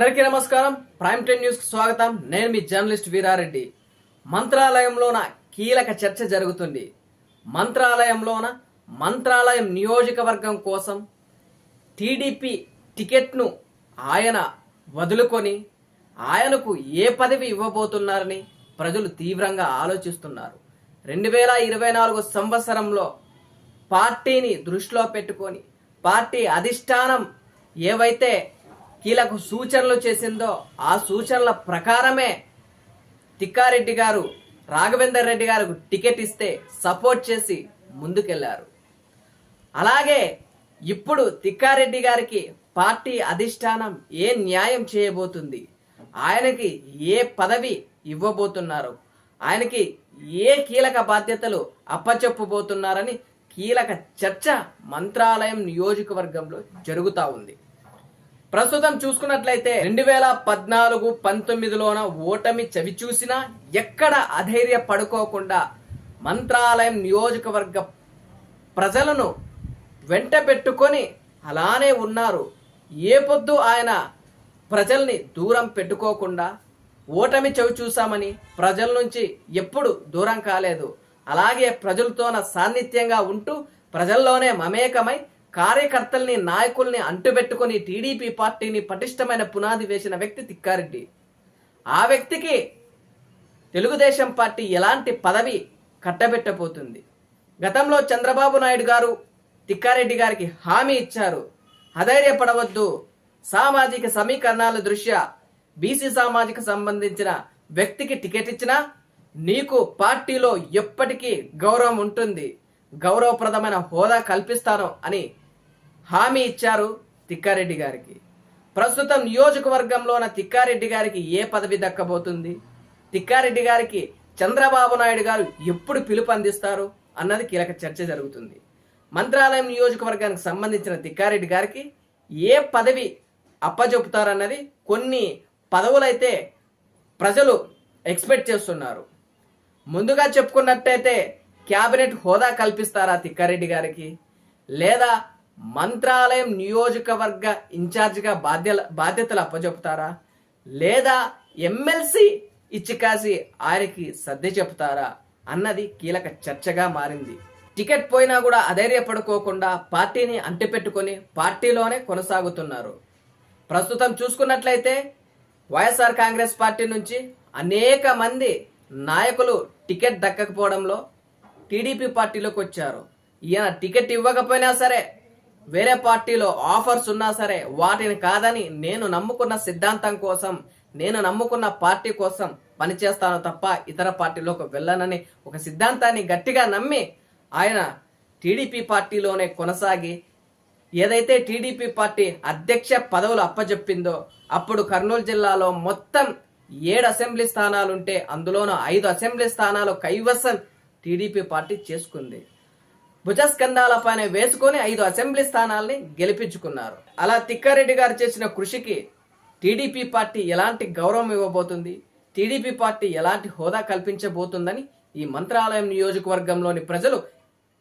అందరికీ నమస్కారం. Prime ten news స్వాగతం. నేను మీ జర్నలిస్ట్ వీరారెడ్డి. మంత్రాలయంలోన కీలక చర్చ జరుగుతుంది. మంత్రాలయంలోన మంత్రాలయం నియోజకవర్గం కోసం టీడీపీ టికెట్ను ఆయన వదులుకొని ఆయనకు ఏ పదవి ఇవ్వబోతున్నారని ప్రజలు తీవ్రంగా ఆలోచిస్తున్నారు. రెండు వేల ఇరవై నాలుగు సంవత్సరంలో పార్టీని దృష్టిలో పెట్టుకొని పార్టీ అధిష్టానం ఏవైతే కీలక సూచనలు చేసిందో ఆ సూచనల ప్రకారమే తిక్కారెడ్డి గారు రాఘవేందర్ రెడ్డి గారికి టికెట్ ఇస్తే సపోర్ట్ చేసి ముందుకెళ్ళారు. అలాగే ఇప్పుడు తిక్కారెడ్డి గారికి పార్టీ అధిష్టానం ఏ న్యాయం చేయబోతుంది? ఆయనకి ఏ పదవి ఇవ్వబోతున్నారు? ఆయనకి ఏ కీలక బాధ్యతలు అప్పచెప్పబోతున్నారని కీలక చర్చ మంత్రాలయం నియోజకవర్గంలో జరుగుతూ ఉంది. ప్రస్తుతం చూసుకున్నట్లయితే రెండు వేల పద్నాలుగు పంతొమ్మిదిలోన ఓటమి చవి చూసినా ఎక్కడ అధైర్య పడుకోకుండా మంత్రాలయం నియోజకవర్గ ప్రజలను వెంట పెట్టుకొని అలానే ఉన్నారు. ఏ పొద్దు ఆయన ప్రజల్ని దూరం పెట్టుకోకుండా ఓటమి చవి చూసామని ప్రజల నుంచి ఎప్పుడు దూరం కాలేదు. అలాగే ప్రజలతోన సాన్నిధ్యంగా ఉంటూ ప్రజల్లోనే మమేకమై కార్యకర్తల్ని నాయకుల్ని అంటుబెట్టుకొని టీడీపీ పార్టీని పటిష్టమైన పునాది వేసిన వ్యక్తి తిక్కారెడ్డి. ఆ వ్యక్తికి తెలుగుదేశం పార్టీ ఎలాంటి పదవి కట్టబెట్టబోతుంది? గతంలో చంద్రబాబు నాయుడు గారు తిక్కారెడ్డి గారికి హామీ ఇచ్చారు. అధైర్యపడవద్దు. సామాజిక సమీకరణాల దృష్ట్యా బీసీ సామాజిక సంబంధించిన వ్యక్తికి టికెట్ ఇచ్చినా నీకు పార్టీలో ఎప్పటికీ గౌరవం ఉంటుంది. గౌరవప్రదమైన హోదా కల్పిస్తాను అని హామీ ఇచ్చారు తిక్కారెడ్డి గారికి. ప్రస్తుతం నియోజకవర్గంలోన తిక్కారెడ్డి గారికి ఏ పదవి దక్కబోతుంది? తిక్కారెడ్డి గారికి చంద్రబాబు నాయుడు గారు ఎప్పుడు పిలుపు అందిస్తారు అన్నది కీలక చర్చ జరుగుతుంది. మంత్రాలయం నియోజకవర్గానికి సంబంధించిన తిక్కారెడ్డి గారికి ఏ పదవి అప్పజెపుతారన్నది కొన్ని పదవులైతే ప్రజలు ఎక్స్పెక్ట్ చేస్తున్నారు. ముందుగా చెప్పుకున్నట్టయితే క్యాబినెట్ హోదా కల్పిస్తారా తిక్కారెడ్డి గారికి? లేదా మంత్రాలయం నియోజకవర్గ ఇన్ఛార్జిగా బాధ్య బాధ్యతలు అప్పచెపుతారా? లేదా ఎమ్మెల్సీ ఇచ్చి కాసి ఆయనకి సర్ది చెప్తారా? అన్నది కీలక చర్చగా మారింది. టికెట్ పోయినా కూడా అధైర్యపడుకోకుండా పార్టీని అంటిపెట్టుకొని పార్టీలోనే కొనసాగుతున్నారు. ప్రస్తుతం చూసుకున్నట్లయితే వైఎస్ఆర్ కాంగ్రెస్ పార్టీ నుంచి అనేక మంది నాయకులు టికెట్ దక్కకపోవడంలో టీడీపీ పార్టీలోకి వచ్చారు ఈయన టికెట్ ఇవ్వకపోయినా సరే వేరే పార్టీలో ఆఫర్స్ ఉన్నా సరే వాటిని కాదని నేను నమ్ముకున్న సిద్ధాంతం కోసం నేను నమ్ముకున్న పార్టీ కోసం పనిచేస్తాను తప్ప ఇతర పార్టీలోకి వెళ్ళనని ఒక సిద్ధాంతాన్ని గట్టిగా నమ్మి ఆయన టీడీపీ పార్టీలోనే కొనసాగి ఏదైతే టీడీపీ పార్టీ అధ్యక్ష పదవులు అప్పజెప్పిందో అప్పుడు కర్నూలు జిల్లాలో మొత్తం ఏడు అసెంబ్లీ స్థానాలుంటే అందులోనూ ఐదు అసెంబ్లీ స్థానాలు కైవసం టీడీపీ పార్టీ చేసుకుంది. భుజస్కంధాల పైన వేసుకొని ఐదు అసెంబ్లీ స్థానాల్ని గెలిపించుకున్నారు. అలా తిక్కారెడ్డి గారు చేసిన కృషికి టీడీపీ పార్టీ ఎలాంటి గౌరవం ఇవ్వబోతుంది? టీడీపీ పార్టీ ఎలాంటి హోదా కల్పించబోతుందని ఈ మంత్రాలయం నియోజకవర్గంలోని ప్రజలు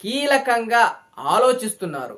కీలకంగా ఆలోచిస్తున్నారు.